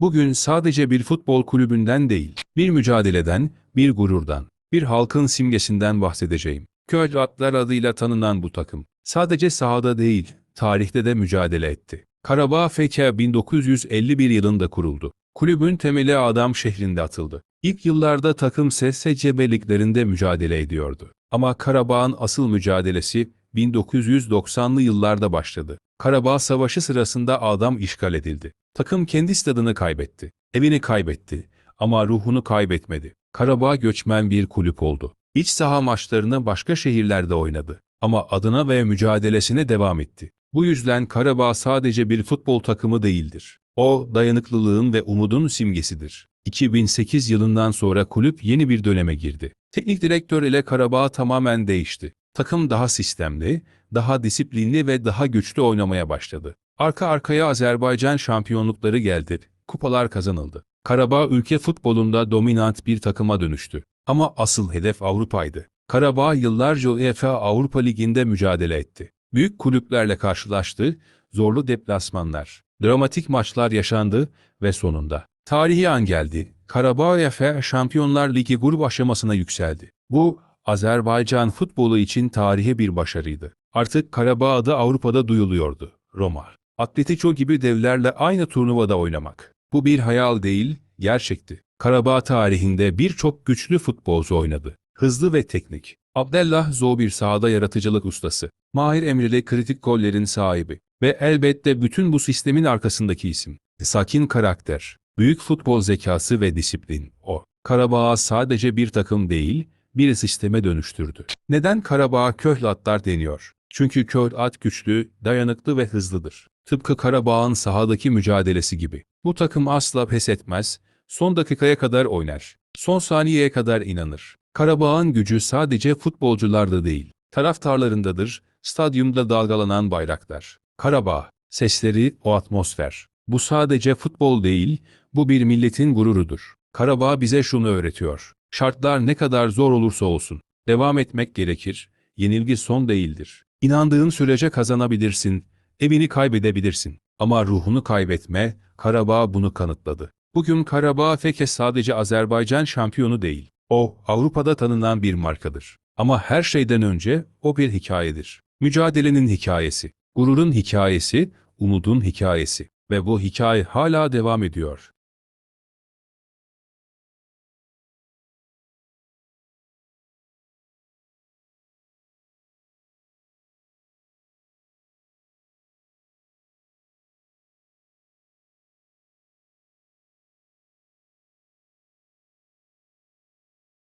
Bugün sadece bir futbol kulübünden değil, bir mücadeleden, bir gururdan, bir halkın simgesinden bahsedeceğim. Köy Atlar adıyla tanınan bu takım, sadece sahada değil, tarihte de mücadele etti. Karabağ FK 1951 yılında kuruldu. Kulübün temeli Adam şehrinde atıldı. İlk yıllarda takım SSCB liglerinde mücadele ediyordu. Ama Karabağ'ın asıl mücadelesi 1990'lı yıllarda başladı. Karabağ Savaşı sırasında Adam işgal edildi. Takım kendi stadını kaybetti. Evini kaybetti ama ruhunu kaybetmedi. Karabağ göçmen bir kulüp oldu. İç saha maçlarını başka şehirlerde oynadı. Ama adına ve mücadelesine devam etti. Bu yüzden Karabağ sadece bir futbol takımı değildir. O, dayanıklılığın ve umudun simgesidir. 2008 yılından sonra kulüp yeni bir döneme girdi. Teknik direktör ile Karabağ tamamen değişti. Takım daha sistemli, daha disiplinli ve daha güçlü oynamaya başladı. Arka arkaya Azerbaycan şampiyonlukları geldi, kupalar kazanıldı. Karabağ ülke futbolunda dominant bir takıma dönüştü. Ama asıl hedef Avrupa'ydı. Karabağ yıllarca UEFA Avrupa Ligi'nde mücadele etti. Büyük kulüplerle karşılaştı, zorlu deplasmanlar, dramatik maçlar yaşandı ve sonunda tarihi an geldi. Karabağ UEFA Şampiyonlar Ligi grup aşamasına yükseldi. Bu Azerbaycan futbolu için tarihi bir başarıydı. Artık Karabağ adı Avrupa'da duyuluyordu. Roma, Atletico gibi devlerle aynı turnuvada oynamak. Bu bir hayal değil, gerçekti. Karabağ tarihinde birçok güçlü futbolcu oynadı. Hızlı ve teknik. Abdullah Zo bir sahada yaratıcılık ustası. Mahir Emrili kritik gollerin sahibi. Ve elbette bütün bu sistemin arkasındaki isim. Sakin karakter, büyük futbol zekası ve disiplin. O, Karabağ sadece bir takım değil, bir sisteme dönüştürdü. Neden Karabağ Köhlatlar deniyor? Çünkü Köhlat güçlü, dayanıklı ve hızlıdır. Tıpkı Karabağ'ın sahadaki mücadelesi gibi. Bu takım asla pes etmez, son dakikaya kadar oynar. Son saniyeye kadar inanır. Karabağ'ın gücü sadece futbolcularda değil, taraftarlarındadır, stadyumda dalgalanan bayraklar. Karabağ, sesleri, o atmosfer. Bu sadece futbol değil, bu bir milletin gururudur. Karabağ bize şunu öğretiyor. Şartlar ne kadar zor olursa olsun, devam etmek gerekir, yenilgi son değildir. İnandığın sürece kazanabilirsin, evini kaybedebilirsin. Ama ruhunu kaybetme, Karabağ bunu kanıtladı. Bugün Karabağ Feke sadece Azerbaycan şampiyonu değil. O, Avrupa'da tanınan bir markadır. Ama her şeyden önce o bir hikayedir. Mücadelenin hikayesi, gururun hikayesi, umudun hikayesi ve bu hikaye hala devam ediyor.